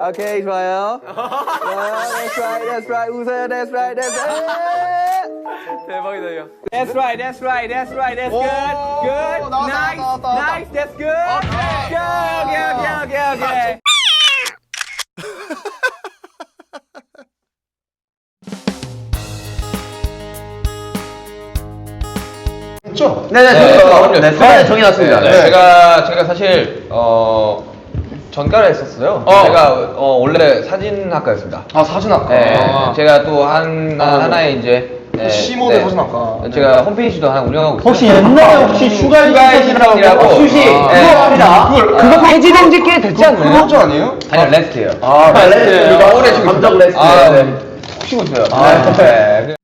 오케이 좋아요. That's right, that's right. 웃어요, that's right, that's right. 대박이다 형. That's right, that's right, that's right, that's good, good, 나왔다, nice, 나왔다, 나왔다. nice, that's good. Okay, okay, okay, okay, okay. 했죠? 네네 네. 네, 네, 정이 났습니다. 네, 네. 제가 제가 사실 어 전과를 했었어요. 어. 제가 어, 원래 사진학과였습니다. 아 사진학과. 네, 아. 제가 또 한 아, 네. 하나의 이제 네, 시모델 사진학과. 제가 홈페이지도 하나 운영하고 있어요. 혹시 옛날에 혹시 슈가이 슈가이신이라고 사진이라고 수시 아, 그거 네. 합니다. 그걸- 그거 폐지된 지 꽤 됐지 않나요? 클로즈 아니에요? 아니요 레스트예요. 아, 레스트. 치고 감정 있습니다. 레스트. 아, 네. 네. 푹 치고 있어요. 아, 네.